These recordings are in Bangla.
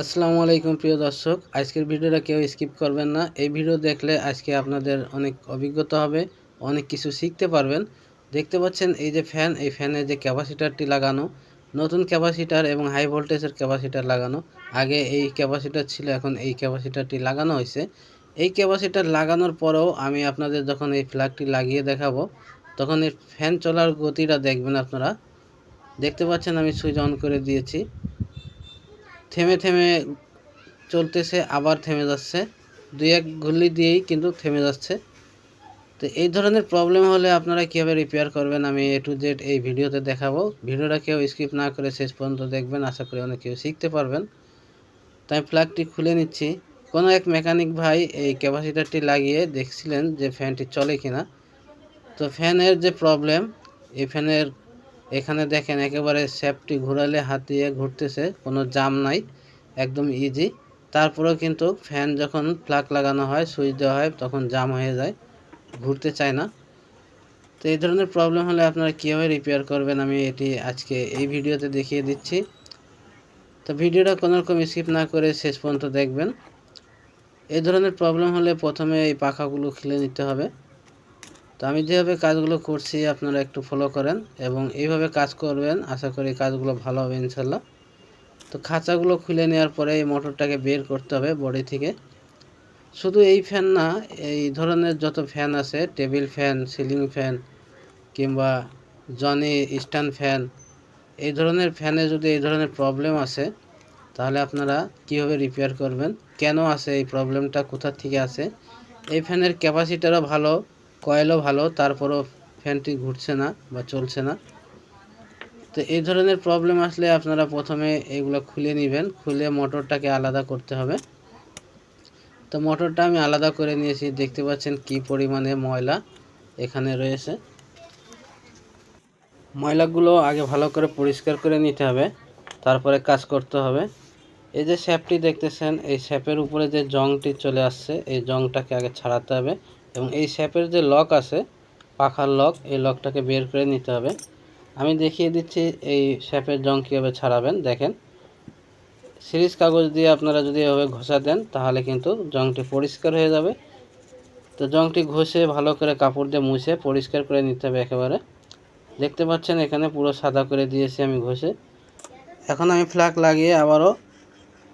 আসসালামু আলাইকুম প্রিয় দর্শক, আজকের ভিডিওটা কেউ স্কিপ করবেন না। এই ভিডিও দেখলে আজকে আপনাদের অনেক অভিজ্ঞতা হবে, অনেক কিছু শিখতে পারবেন। দেখতে পাচ্ছেন এই যে ফ্যান এই ফ্যানের যে ক্যাপাসিটারটি লাগানো, নতুন ক্যাপাসিটার এবং হাই ভোল্টেজের ক্যাপাসিটার লাগানো। আগে এই ক্যাপাসিটার ছিল, এখন এই ক্যাপাসিটারটি লাগানো হয়েছে। এই ক্যাপাসিটার লাগানোর পরেও আমি আপনাদের যখন এই ফ্ল্যাগটি লাগিয়ে দেখাবো, তখন এই ফ্যান চলার গতিটা দেখবেন আপনারা। দেখতে পাচ্ছেন আমি সুইচ অন করে দিয়েছি। থেমে থেমে চলতেছে, আবার থেমে যাচ্ছে। দুই এক গুলি দিয়েই কিন্তু থেমে যাচ্ছে। তো এই ধরনের প্রবলেম হলে আপনারা কীভাবে রিপেয়ার করবেন আমি এ টু জেড এই ভিডিওতে দেখাবো। ভিডিওটা কেউ স্কিপ না করে শেষ পর্যন্ত দেখবেন, আশা করি অনেক কেউ শিখতে পারবেন। তাই প্লাগটি খুলে নিচ্ছি। কোনো এক মেকানিক ভাই এই ক্যাপাসিটারটি লাগিয়ে দেখছিলেন যে ফ্যানটি চলে কিনা। তো ফ্যানের যে প্রবলেম এই ফ্যানের এখানে দেখেন একেবারে শ্যাপটি ঘোরালে হাত দিয়ে ঘুরতেছে, কোনো জাম নাই, একদম ইজি তারপরেও কিন্তু ফ্যান যখন প্লাগ লাগানো হয় সুইচ দেওয়া হয়, তখন জাম হয়ে যায়, ঘুরতে চায় না। তো এই ধরনের প্রবলেম হলে আপনারা কীভাবে রিপেয়ার করবেন, আমি এটি আজকে এই ভিডিওতে দেখিয়ে দিচ্ছি। তো ভিডিওটা কোনোরকম স্কিপ না করে শেষ পর্যন্ত দেখবেন। এই ধরনের প্রবলেম হলে প্রথমে এই পাখাগুলো খুলে নিতে হবে। তো আমি যেভাবে কাজগুলো করছি, আপনারা একটু ফলো করেন এবং এইভাবে কাজ করবেন, আশা করি কাজগুলো ভালো হবে ইনশাল্লাহ তো খাঁচাগুলো খুলে নেওয়ার পরে এই মোটরটাকে বের করতে হবে বডি থেকে। শুধু এই ফ্যান না, এই ধরনের যত ফ্যান আছে টেবিল ফ্যান সিলিং ফ্যান কিংবা জনি স্ট্যান্ড ফ্যান এই ধরনের ফ্যানে যদি এই ধরনের প্রবলেম আসে, তাহলে আপনারা কীভাবে রিপেয়ার করবেন? কেন আসে এই প্রবলেমটা কোথা থেকে আসে? এই ফ্যানের ক্যাপাসিটারও ভালো কয়েলও ভালো, তারপরও ফ্যানটি ঘুরছে না বা চলছে না। তো এই ধরনের প্রবলেম আসলে আপনারা প্রথমে এগুলো খুলে নেবেন, খুলে মোটরটাকে আলাদা করতে হবে। তো মোটরটা আমি আলাদা করে নিয়েছি, দেখতে পাচ্ছেন কি পরিমাণে ময়লা এখানে রয়েছে। ময়লাগুলো আগে ভালো করে পরিষ্কার করে নিতে হবে, তারপরে কাজ করতে হবে। এই যে স্যাপটি দেখতেছেন, এই স্যাপের উপরে যে জংটি চলে আসছে, এই জংটাকে আগে ছাড়াতে হবে। এবং এই স্যাপের যে লক আছে, পাখার লক, এই লকটাকে বের করে নিতে হবে। আমি দেখিয়ে দিচ্ছি এই স্যাপের জং কীভাবে ছাড়াবেন, দেখেন। সিরিজ কাগজ দিয়ে আপনারা যদি এভাবে ঘষা দেন, তাহলে কিন্তু জংটি পরিষ্কার হয়ে যাবে। তো জংটি ঘষে ভালো করে কাপড় দিয়ে মুছে পরিষ্কার করে নিতে হবে একেবারে। দেখতে পাচ্ছেন এখানে পুরো সাদা করে দিয়েছি আমি ঘষে। এখন আমি ফ্ল্যাগ লাগিয়ে আবারও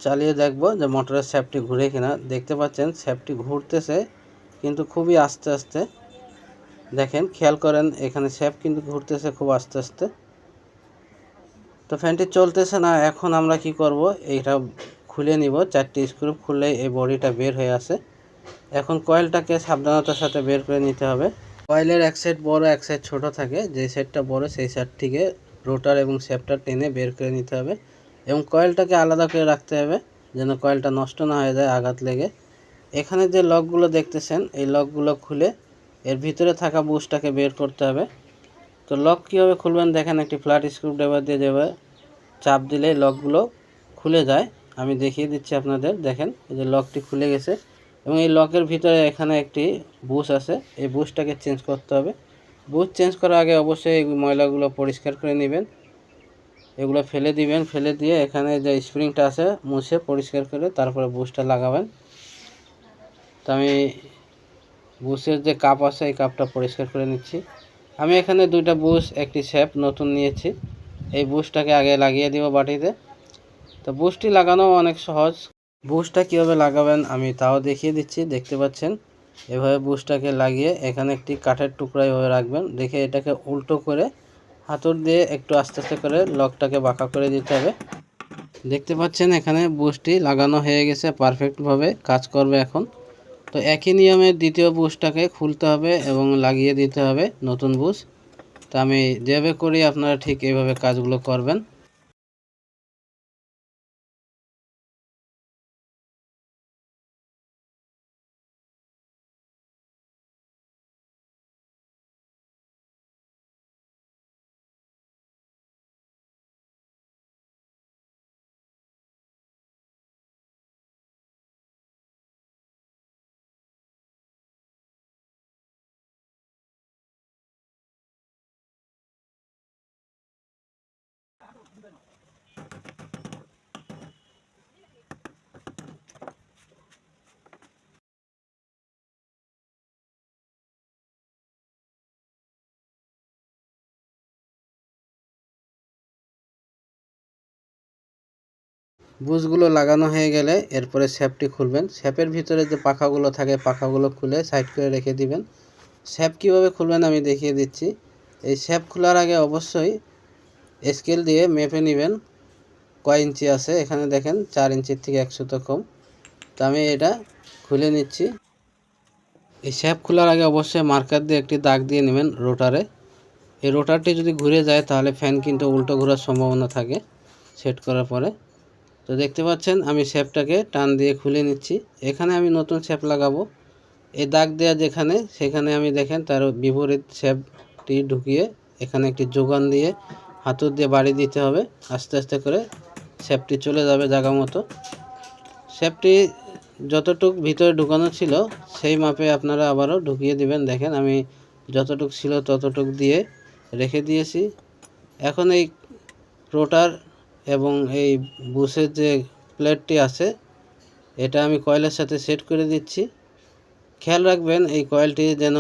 চালিয়ে দেখব যে মোটরের স্যাপটি ঘুরে কিনা। দেখতে পাচ্ছেন স্যাপটি ঘুরতেছে। কিন্তু খুবই আস্তে আস্তে। দেখেন, খেয়াল করেন, এখানে স্যাপ কিন্তু ঘুরতেছে খুব আস্তে আস্তে। তো ফ্যানটি চলতেছে না, এখন আমরা কি করব? এইটা খুলে নিব। চারটি স্ক্রু খুললে এই বডিটা বের হয়ে আসে। এখন কয়েলটাকে সাবধানতার সাথে বের করে নিতে হবে। কয়েলের এক সাইড বড়, এক সাইড ছোট থাকে। যে সাইডটা বড়, সেই সাইড থেকে রোটার এবং স্যাপটা টেনে বের করে নিতে হবে। এবং কয়েলটাকে আলাদা করে রাখতে হবে, যেন কয়েলটা নষ্ট না হয়ে যায়, আঘাত লেগে। এখানে যে লকগুলো দেখতেছেন, এই লকগুলো খুলে এর ভিতরে থাকা বুশটাকে বের করতে হবে। তো লক কীভাবে খুলবেন দেখেন, একটি ফ্ল্যাট স্ক্রুড্রাইভার দিয়ে যেভাবে চাপ দিলে লকগুলো খুলে যায়। আমি দেখিয়ে দিচ্ছি আপনাদের, দেখেন, এই যে লকটি খুলে গেছে এবং এই লকের ভিতরে এখানে একটি বুশ আছে। এই বুশটাকে চেঞ্জ করতে হবে। বুশ চেঞ্জ করার আগে অবশ্যই এই ময়লাগুলো পরিষ্কার করে নেবেন। এগুলো ফেলে দিবেন, ফেলে দিয়ে এখানে যে স্প্রিংটা আছে, মুছে পরিষ্কার করে তারপরে বুশটা লাগাবেন। তো আমি বুশের যে কাপ আছে, এই কাপটা পরিষ্কার করে নিচ্ছি। আমি এখানে দুইটা বুশ একটি শেপ নতুন নিয়েছি। এই বুশটাকে আগে লাগিয়ে দিব বাটিতে। তো বুশটি লাগানো অনেক সহজ। বুশটা কীভাবে লাগাবেন আমি তাও দেখিয়ে দিচ্ছি, দেখতে পাচ্ছেন? এভাবে বুশটাকে লাগিয়ে এখানে একটি কাঠের টুকরা এভাবে রাখবেন। দেখে এটাকে উল্টো করে হাতুর দিয়ে একটু আস্তে আস্তে করে লকটাকে বাঁকা করে দিতে হবে। দেখতে পাচ্ছেন এখানে বুশটি লাগানো হয়ে গেছে পারফেক্টভাবে, কাজ করবে এখন। তো একই নিয়মে দ্বিতীয় বুশটাকে খুলতে হবে এবং লাগিয়ে দিতে হবে নতুন বুশ তো আমি যেভাবে করি আপনারা ঠিক এইভাবে কাজগুলো করবেন। বুশগুলো লাগানো হয়ে গেলে এরপরে স্যাপটি খুলবেন। স্যাপের ভিতরে যে পাখাগুলো থাকে, পাখাগুলো খুলে সাইড করে রেখে দিবেন। স্যাপ কীভাবে খুলবেন আমি দেখিয়ে দিচ্ছি। এই স্যাপ খোলার আগে অবশ্যই স্কেল দিয়ে মেপে নেবেন। কয় ইঞ্চি আছে? এখানে দেখেন চার ইঞ্চির থেকে একশো তো কম। তো আমি এটা খুলে নিচ্ছি। এই স্যাপ খোলার আগে অবশ্যই মার্কার দিয়ে একটি দাগ দিয়ে নেবেন রোটারে। এই রোটারটি যদি ঘুরে যায়, তাহলে ফ্যান কিন্তু উল্টো ঘোরার সম্ভাবনা থাকে সেট করার পরে। তো দেখতে পাচ্ছেন, আমি স্যাপটাকে টান দিয়ে খুলে নিচ্ছি। এখানে আমি নতুন স্যাপ লাগাবো। এই দাগ দেওয়া যেখানে, সেখানে আমি দেখেন তার বিপরীত স্যাপটি ঢুকিয়ে এখানে একটি যোগান দিয়ে হাতুর দিয়ে বাড়ি দিতে হবে। আস্তে আস্তে করে স্যাপটি চলে যাবে জায়গা মতো। স্যাপটি যতটুক ভিতরে ঢুকানো ছিল, সেই মাপে আপনারা আবারও ঢুকিয়ে দিবেন। দেখেন, আমি যতটুক ছিল ততটুক দিয়ে রেখে দিয়েছি। এখন এই রোটার এবং এই বুশের যে প্লেটটি আছে, এটা আমি কয়েলের সাথে সেট করে দিচ্ছি। খেয়াল রাখবেন, এই কয়েলটি যেন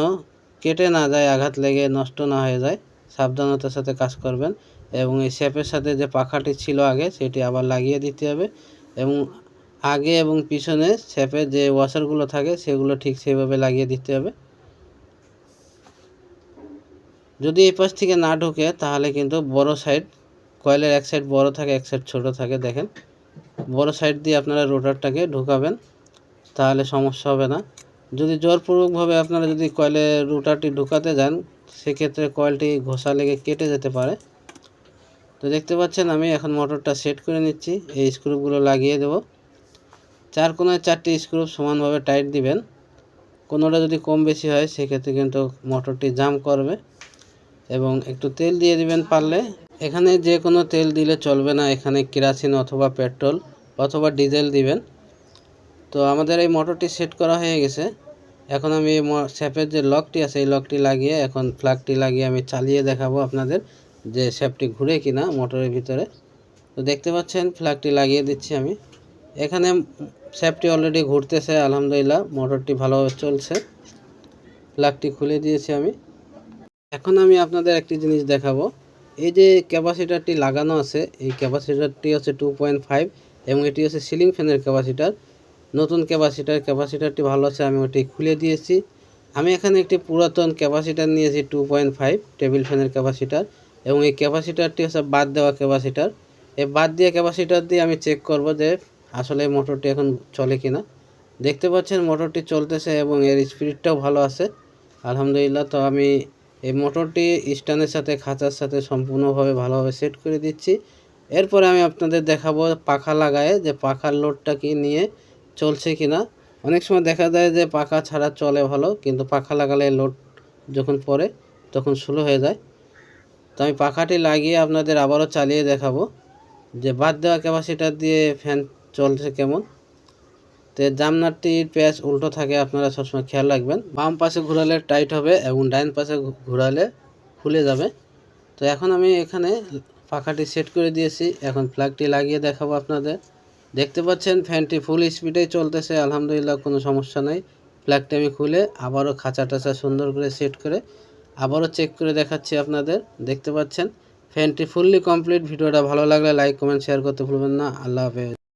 কেটে না যায়, আঘাত লেগে নষ্ট না হয়ে যায়, সাবধানতার সাথে কাজ করবেন এবং এই শেপের সাথে যে পাখাটি ছিল আগে, সেটি আবার লাগিয়ে দিতে হবে এবং আগে এবং পিছনে শেপে যে ওয়াশারগুলো থাকে, সেগুলো ঠিক সেইভাবে লাগিয়ে দিতে হবে। যদি এই পাশ থেকে না ঢোকে, তাহলে কিন্তু বড় সাইড কয়েলের এক সাইড বড় থাকে, এক সাইড ছোট থাকে, দেখেন। বড় সাইড দিয়ে আপনারা রোটারটাকে ঢোকাবেন, তাহলে সমস্যা হবে না। যদি জোরপূর্বকভাবে আপনারা যদি কয়েলের রোটারটি ঢোকাতে যান, সেক্ষেত্রে কয়েলটি ঘষা লেগে কেটে যেতে পারে। তো দেখতে পাচ্ছেন, আমি এখন মোটরটা সেট করে নিচ্ছি, এই স্ক্রুপগুলো লাগিয়ে দেব। চার কোনায় চারটি স্ক্রুপ সমানভাবে টাইট দিবেন। কোনোটা যদি কম বেশি হয়, সেক্ষেত্রে কিন্তু মোটরটি জাম করবে। এবং একটু তেল দিয়ে দিবেন পারলে। এখানে যে কোনো তেল দিলে চলবে না। এখানে কেরাসিন অথবা পেট্রোল অথবা ডিজেল দিবেন। তো আমাদের এই মোটরটি সেট করা হয়ে গেছে। এখন আমি এই যে লকটি আছে, এই লকটি লাগিয়ে এখন ফ্ল্যাগটি লাগিয়ে আমি চালিয়ে দেখাবো আপনাদের যে স্যাপটি ঘুরে কিনা মোটরের ভিতরে। তো দেখতে পাচ্ছেন ফ্ল্যাগটি লাগিয়ে দিচ্ছি আমি। এখানে স্যাপটি অলরেডি ঘুরতেছে, আলহামদুলিল্লাহ। মোটরটি ভালোভাবে চলছে। ফ্ল্যাগটি খুলে দিয়েছি আমি। এখন আমি আপনাদের একটি জিনিস দেখাবো। এই যে ক্যাপাসিটারটি লাগানো আছে, এই ক্যাপাসিটারটি হচ্ছে টু পয়েন্ট ফাইভ এবং এটি হচ্ছে সিলিং ফ্যানের ক্যাপাসিটার। নতুন ক্যাপাসিটার, ক্যাপাসিটারটি ভালো আছে, আমি ওটি খুলে দিয়েছি। আমি এখানে একটি পুরাতন ক্যাপাসিটার নিয়েছি টু পয়েন্ট ফাইভ টেবিল ফ্যানের ক্যাপাসিটার এবং এই ক্যাপাসিটারটি হচ্ছে বাদ দেওয়া ক্যাপাসিটার। এই বাদ দিয়ে ক্যাপাসিটার দিয়ে আমি চেক করব যে আসলে মোটরটি এখন চলে কিনা। দেখতে পাচ্ছেন মোটরটি চলতেছে এবং এর স্পিডটাও ভালো আছে। আলহামদুলিল্লাহ, তো আমি এই মোটরটি স্ট্যান্ডের সাথে, খাঁচার সাথে সম্পূর্ণভাবে ভালোভাবে সেট করে দিচ্ছি। এরপরে আমি আপনাদের দেখাবো পাখা লাগায়ে যে পাখার লোডটা কি নিয়ে চলছে কিনা। অনেক সময় দেখা যায় যে পাখা ছাড়া চলে ভালো, কিন্তু পাখা লাগালে লোড যখন পড়ে তখন স্লো হয়ে যায়। তো আমি পাখাটি লাগিয়ে আপনাদের আবারও চালিয়ে দেখাবো যে বাদ দেওয়া ক্যাপাসিটার দিয়ে ফ্যান চলছে কেমন। তো জামনারটির প্যাচ উল্টো থাকে, আপনারা সবসময় খেয়াল রাখবেন। বাম পাশে ঘোরালে টাইট হবে এবং ডাইন পাশে ঘোরালে খুলে যাবে। তো এখন আমি এখানে পাখাটি সেট করে দিয়েছি। এখন ফ্ল্যাগটি লাগিয়ে দেখাবো আপনাদের। দেখতে পাচ্ছেন, ফ্যানটি ফুল স্পিডেই চলতেছে, আলহামদুলিল্লাহ কোনো সমস্যা নেই। ফ্ল্যাগটি আমি খুলে আবারও খাঁচা টাচা সুন্দর করে সেট করে আবারও চেক করে দেখাচ্ছি আপনাদের। দেখতে পাচ্ছেন, ফ্যানটি ফুললি কমপ্লিট। ভিডিওটা ভালো লাগলে লাইক, কমেন্ট, শেয়ার করতে ভুলবেন না। আল্লাহ হাফেজ।